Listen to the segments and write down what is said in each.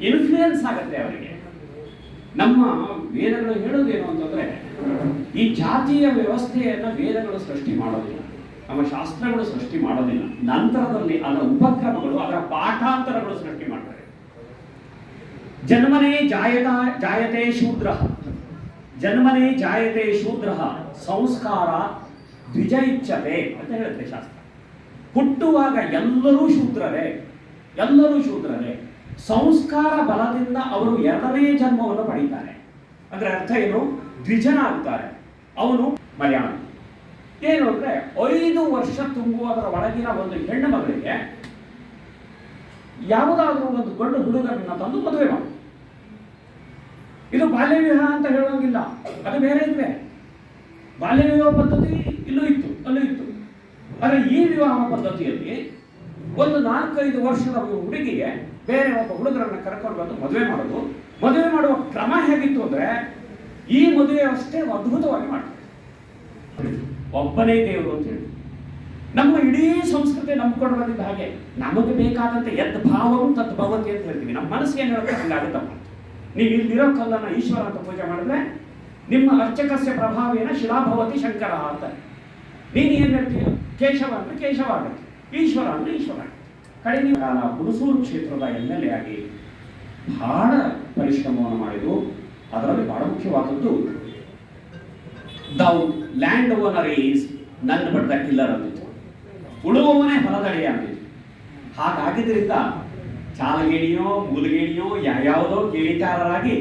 Influence ಆಗುತ್ತೆ ಅವರಿಗೆ. ನಮ್ಮ ವೇದಗಳು ಹೇಳೋದೇನು ಅಂತಂದ್ರೆ, ಈ ಜಾತಿಯ ವ್ಯವಸ್ಥೆಯನ್ನ ವೇದಗಳು ಸೃಷ್ಟಿ ಮಾಡೋದಿಲ್ಲ. ನಮ್ಮ ಶಾಸ್ತ್ರಗಳು ಸೃಷ್ಟಿ ಮಾಡೋದಿಲ್ಲ. ನಂತರದಲ್ಲಿ ಅದರ ಉಪಕ್ರಮಗಳು, ಅದರ ಪಾಠಾಂತರಗಳು ಸೃಷ್ಟಿ ಮಾಡ್ತಾರೆ. ಜನ್ಮನೇ ಜಾಯತ, ಜಾಯತೆ ಶೂದ್ರ. ಜನ್ಮನೇ ಜಾಯತೆ ಶೂದ್ರ, ಸಂಸ್ಕಾರ ದ್ವಿಜ ಇಚ್ಛತೆ ಅಂತ ಹೇಳುತ್ತೆ ಶಾಸ್ತ್ರ. ಹುಟ್ಟುವಾಗ ಎಲ್ಲರೂ ಶೂದ್ರರೇ ಎಲ್ಲರೂ ಶೂದ್ರರೇ. ಸಂಸ್ಕಾರ ಬಲದಿಂದ ಅವರು ಎರಡನೇ ಜನ್ಮವನ್ನು ಪಡೀತಾರೆ. ಅಂದ್ರೆ ಅರ್ಥ ಏನು? ದ್ವಿಜನ ಆಗ್ತಾರೆ ಅವನು ಮಲಯಾಳಂ. ಏನು ಅಂದ್ರೆ ಐದು ವರ್ಷ ತುಂಬುವುದರ ಒಳಗಿನ ಒಂದು ಹೆಣ್ಣು ಮಗಳಿಗೆ ಯಾವುದಾದ್ರೂ ಒಂದು ಗಂಡು ಹುಡುಗರನ್ನ ತಂದು ಮದುವೆ ಮಾಡು. ಇದು ಬಾಲ್ಯ ವಿವಾಹ ಅಂತ ಹೇಳೋಂಗಿಲ್ಲ ಅದು ಬೇರೆ ಇದ್ವೆ. ಬಾಲ್ಯ ವಿವಾಹ ಪದ್ಧತಿ ಇಲ್ಲೂ ಇತ್ತು, ಅಲ್ಲೂ ಇತ್ತು. ಆದರೆ ಈ ವಿವಾಹ ಪದ್ಧತಿಯಲ್ಲಿ ಒಂದು ನಾಲ್ಕೈದು ವರ್ಷದ ಹುಡುಗಿಗೆ ಬೇರೆ ಒಬ್ಬ ಹುಡುಗರನ್ನ ಕರ್ಕೊಂಡು ಬಂದು ಮದುವೆ ಮಾಡೋದು. ಮದುವೆ ಮಾಡುವ ಕ್ರಮ ಹೇಗಿತ್ತು ಅಂದ್ರೆ ಈ ಮದುವೆ ಅಷ್ಟೇ ಅದ್ಭುತವಾಗಿ ಮಾಡ್ತಾರೆ. ಒಬ್ಬನೇ ದೇವರು ಅಂತ ಹೇಳಿ. ನಮ್ಮ ಇಡೀ ಸಂಸ್ಕೃತಿ ನಂಬ್ಕೊಂಡು ಬಂದಿದ್ದ ಹಾಗೆ ನಮಗೆ ಬೇಕಾದಂತೆ ಎದ್ ಭಾವವು ತದ್ ಭವತಿ ಅಂತ ಹೇಳ್ತೀವಿ. ನಮ್ಮ ಮನಸ್ಸು ಏನು ಹೇಳುತ್ತೆ? ಹಂಗಾಗುತ್ತಪ್ಪ ನೀವು ಇಲ್ಲಿರೋ ಕಲ್ಲನ್ನ ಈಶ್ವರ ಅಂತ ಪೂಜೆ ಮಾಡಿದ್ರೆ ನಿಮ್ಮ ಅರ್ಚಕಸ್ಯ ಪ್ರಭಾವೇನ ಶಿಲಾಭವತಿ ಶಂಕರ ಅಂತ. ನೀನು ಏನು ಹೇಳ್ತೀಯ? ಕೇಶವ ಅಂದ್ರೆ ಕೇಶವ ಆಗುತ್ತೆ. ಈಶ್ವರ, ಅಂದ್ರೆ ಈಶ್ವರ. ಕಡಿಮೆ ಕಾಲ ಹುಣಸೂರು ಕ್ಷೇತ್ರದ ಎಂ ಎಲ್ ಎ ಆಗಿ ಬಹಳ ಪರಿಶ್ರಮವನ್ನು ಮಾಡಿದ್ರು ಅದರಲ್ಲಿ ಬಹಳ ಮುಖ್ಯವಾದದ್ದು ದೌ ಲ್ಯಾಂಡ್ ಓನರ್ ಈಸ್ ನನ್ನ ಬಟ್ ದ ಕಿಲ್ಲರ್ ಅಂದಿತ್ತು ಉಳುವವನೇ ಹೊಲದಡೆಯ ಅಂದಿತ್ತು ಹಾಗಾಗಿದ್ದರಿಂದ ಚಾಲಗೇಣಿಯೋ, ಮೂಲಗೇಣಿಯೋ ಯಾವ್ಯಾವುದೋ ಕೇಳಿಕಾರರಾಗಿ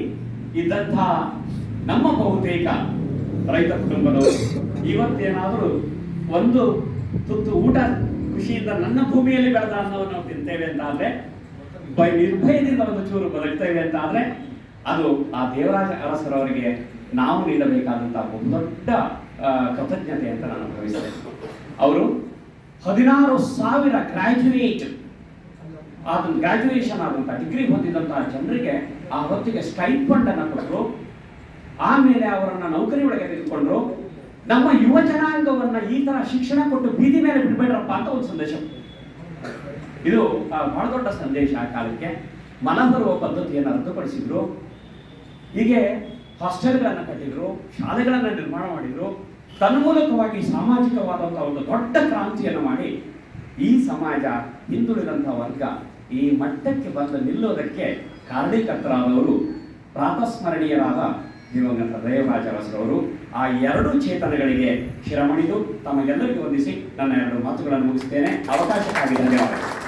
ಇದ್ದಂಥ ನಮ್ಮ ಬಹುತೇಕ ರೈತ ಕುಟುಂಬದವರು, ಇವತ್ತೇನಾದರೂ ಒಂದು ತುತ್ತು ಊಟ ಖುಷಿಯಿಂದ ನನ್ನ ಭೂಮಿಯಲ್ಲಿ ಬೆಳೆದ ಅನ್ನವನ್ನು ನಾವು ತಿಂತೇವೆ ಅಂತ ಆದ್ರೆ ಬೈ ನಿರ್ಭಯದಿಂದ ಒಂದು ಚೂರು ಬದುಕ್ತೇವೆ ಅಂತ ಆದ್ರೆ, ಅದು ಆ ದೇವರಾಜ ಅರಸರವರಿಗೆ ನಾವು ನೀಡಬೇಕಾದಂತಹ ಒಂದು ದೊಡ್ಡ ಕೃತಜ್ಞತೆ ಅಂತ ನಾನು ಭಾವಿಸ್ತೇನೆ. ಅವರು ಹದಿನಾರು ಸಾವಿರ ಗ್ರಾಜ್ಯುಯೇಟ್ ಅದನ್ನು ಗ್ರಾಜ್ಯುಯೇಷನ್ ಆದಂತಹ ಡಿಗ್ರಿ ಹೊಂದಿದಂತಹ ಜನರಿಗೆ ಆ ಹೊತ್ತಿಗೆ ಸ್ಟೈಫಂಡ್ ಅನ್ನು ಕೊಟ್ಟರು. ಆಮೇಲೆ ಅವರನ್ನ ನೌಕರಿ ಒಳಗೆ ತೆಗೆದುಕೊಂಡ್ರು. ನಮ್ಮ ಯುವ ಜನಾಂಗವನ್ನ ಈ ತರ ಶಿಕ್ಷಣ ಕೊಟ್ಟು ಬೀದಿ ಮೇಲೆ ಬಿಡ್ಬೇಡ್ರಪ್ಪ ಅಂತ ಒಂದು ಸಂದೇಶ. ಇದು ಬಹಳ ದೊಡ್ಡ ಸಂದೇಶ ಆ ಕಾಲಕ್ಕೆ. ಮನ ಬರುವ ಪದ್ಧತಿಯನ್ನು ರದ್ದುಪಡಿಸಿದ್ರು. ಹೀಗೆ ಹಾಸ್ಟೆಲ್ಗಳನ್ನು ಕಟ್ಟಿದ್ರು, ಶಾಲೆಗಳನ್ನು ನಿರ್ಮಾಣ ಮಾಡಿದ್ರು. ತನ್ಮೂಲಕವಾಗಿ ಸಾಮಾಜಿಕವಾದಂತಹ ಒಂದು ದೊಡ್ಡ ಕ್ರಾಂತಿಯನ್ನು ಮಾಡಿ ಈ ಸಮಾಜ ಹಿಂದುಳಿದಂತಹ ವರ್ಗ ಈ ಮಟ್ಟಕ್ಕೆ ಬಂದು ನಿಲ್ಲೋದಕ್ಕೆ ಕಾರಣೀಕರ್ತರಾದವರು ಪ್ರಾತಸ್ಮರಣೀಯರಾದ ದಿವಂಗತ ದೇವರಾಜರಸರವರು ಆ ಎರಡು ಚೇತನಗಳಿಗೆ ಶಿರಮಣಿದು ತಮಗೆಲ್ಲರಿಗೂ ವಂದಿಸಿ ನನ್ನ ಎರಡು ಮಾತುಗಳನ್ನು ಮುಗಿಸುತ್ತೇನೆ ಅವಕಾಶಕ್ಕಾಗಿ ಧನ್ಯವಾದಗಳು.